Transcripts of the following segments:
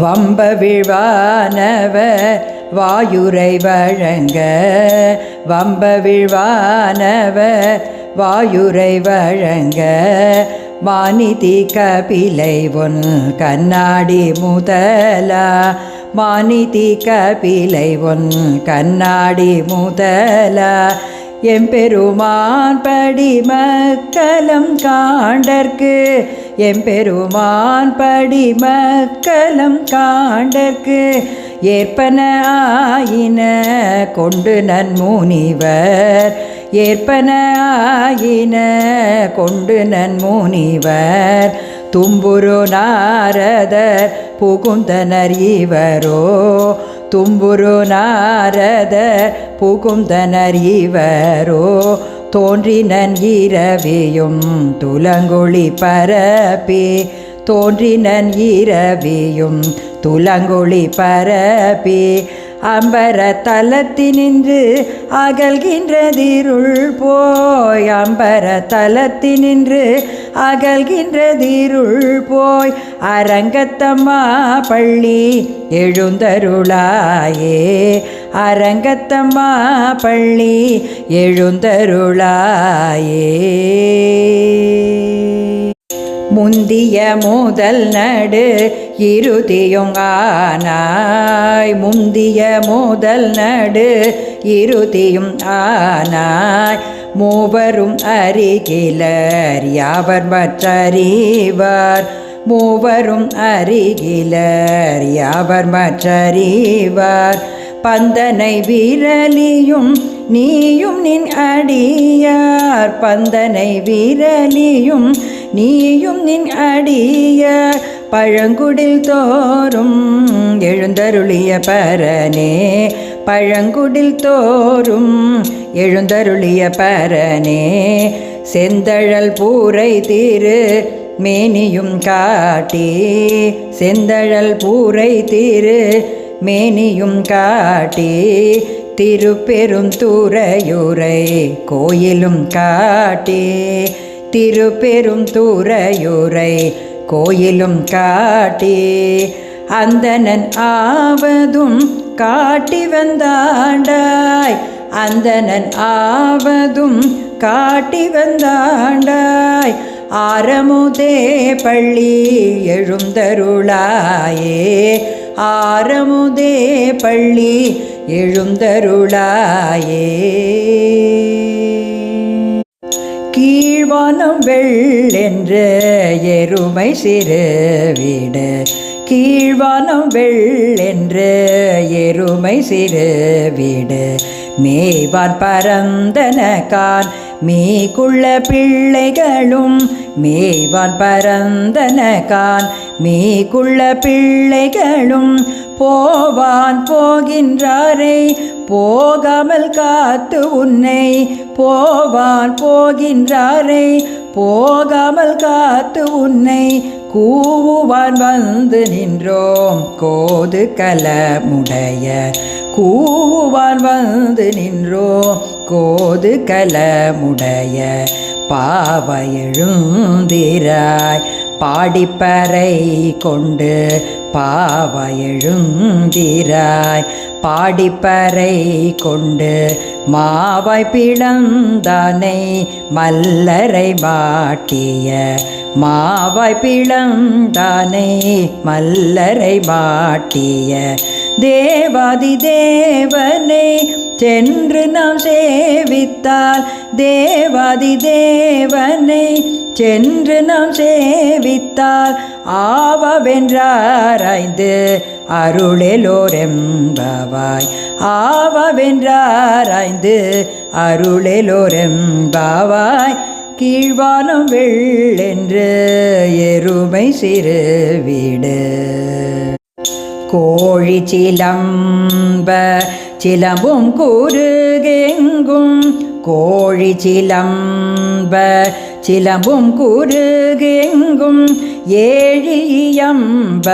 வம்ப விழ்வானவர் வாயுரை வழங்க. வம்ப விழ்வானவர் வாயுரை வழங்க. மானிதி கபிலை ஒன் கண்ணாடி முதலா. மானிதி கபிலை ஒன் கண்ணாடி முதலா. எம்பெருமான் படி மக்கலம் காண்டற்கு எம்பெருமான் படி மக்கலம் காண்டற்கு ஏற்பன ஆயின கொண்டு நன்முனிவர் ஏற்பன ஆயின கொண்டு நன்முனிவர் தும்புரு நாரதர் புகுந்தனர் இவரோ தும்புரு நாரத புகுந்தனர் இவரோ தோன்றினன் இரவியும் துலங்குழி பரப்பி. தோன்றினன் இரவியும் துலங்குழி பரப்பி. அம்பர தலத்தினின்று அகல்கின்றதிருள் போய் அம்பர தலத்தினின்று அகல்கின்றதிருள் போய் அரங்கத்தம்மா பள்ளி எழுந்தருளாயே. அரங்கத்தம்மா பள்ளி எழுந்தருளாயே. முந்திய முதல் நடு இருதியுங்கானாய் முந்திய முதல் நடு இருதியும் ஆனாய். மூவரும் அருகிலர் யாவர் மற்றறிவார்? மூவரும் அருகிலர் யாவர் மற்றறிவார்? பந்தனை விரலியும் நீயும் நின் அடியார் பந்தனை விரலியும் நீயும் நின் அடியார் பழங்குடில் தோறும் எழுந்தருளிய பரனே. பழங்குடில் தோறும் எழுந்தருளிய பரனே. செந்தழல் பூரை தீரு மேனியும் காட்டி. செந்தழல் பூரை தீரு மேனியும் காட்டி. திருப்பெரும் தூரையுரை கோயிலும் காட்டி திருப்பெரும் தூரையுரை கோயிலும் காட்டி அந்தனன் ஆவதும் காட்டி வந்தாண்டாய் அந்தனன் ஆவதும் காட்டி வந்தாண்டாய் ஆரமுதே பள்ளி எழுந்தருளாயே ஆரமுதே பள்ளி எழுந்தருளாயே. கீழ்வானம் வெள்ளென்ற எருமை சிறுவிட கீழ்வானம் வெள்ளென்ற எருமை சிறுவிட மேய்வான் மேவான் பரந்தனகான் மீக்குள்ள பிள்ளைகளும் மேவான் பரந்தனகான் மீக்குள்ள பிள்ளைகளும் போவான் போகின்றாரை போகாமல் காத்து உன்னை போவான் போகின்றாரை போகாமல் காத்து உன்னை கூவுவான் வந்து நின்றோம் கோது கலமுடைய. கூவுவான் வந்து நின்றோம் கோது கலமுடைய. பாவ எழுந்திராய் பாடிப்பறை கொண்டு பாவ எழுந்திராய் பாடிப்பறை கொண்டு மாவாய் பிளந்தானை மல்லரை மாட்டிய. மாவாய் பிளந்தானை மல்லரை மாட்டிய. தேவாதி தேவனை சென்று நாம் சேவித்தால். தேவாதி தேவனை சென்று நாம் சேவித்தால். ஆவவென்றாராய்ந்து அருளெலோரெம்பவாய். ஆவவென்றாராய்ந்து அருளெலோரெம்பவாய். கீழ்வானம் வெள்ளென்று எருமை சிறு வீடு. கோழி சிலம்ப சிலம்பும் குருகெங்கும் கோழி சிலம்ப சிலம்பும் குருகெங்கும் ஏழியம்ப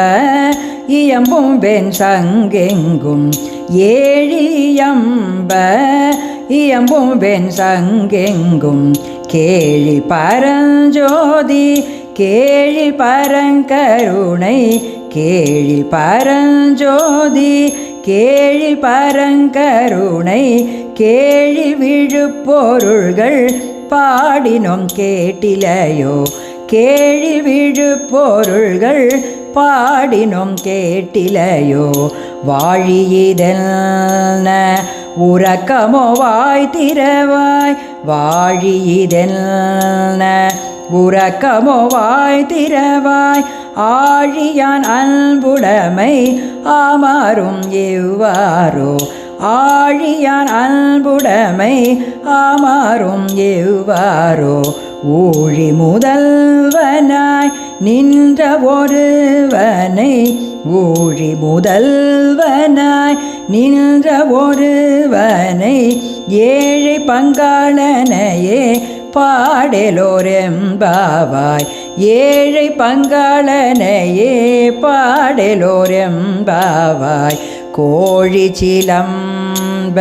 இயம்பும் வெண் சங்கெங்கும் ஏழியம்ப இயம்பும் வெண் சங்கெங்கும் கேழி பரஞ்சோதி கேழி பரங்கருணை கேழி பரஞ்சோதி கேழி பரங்கருணை கேழி விழுப்பொருள்கள் பாடினோம் கேட்டிலையோ. கேழில் விழுப்பொருள்கள் பாடினோம் கேட்டிலையோ. வாழியதென்ன உறக்கமோ வாய் திறவாய். வாழியதென்ன உறக்கமோ வாய் திறவாய். ஆழியான் அன்புடைமை ஆமாறும் எவ்வாறோ. ஆழியான் அன்புடைமை ஆமாறும் எவ்வாறோ ஊழி முதல்வனாய் நின்ற ஒருவனை ஊழி முதல்வனாய் நின்ற ஒருவனை ஏழை பங்காளனையே பாடலோரெம்பாவாய். ஏழை பங்காளனையே பாடலோரெம்பாவாய். கோழி சிலம்ப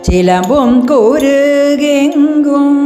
சிலம்பும் குருகெங்கும்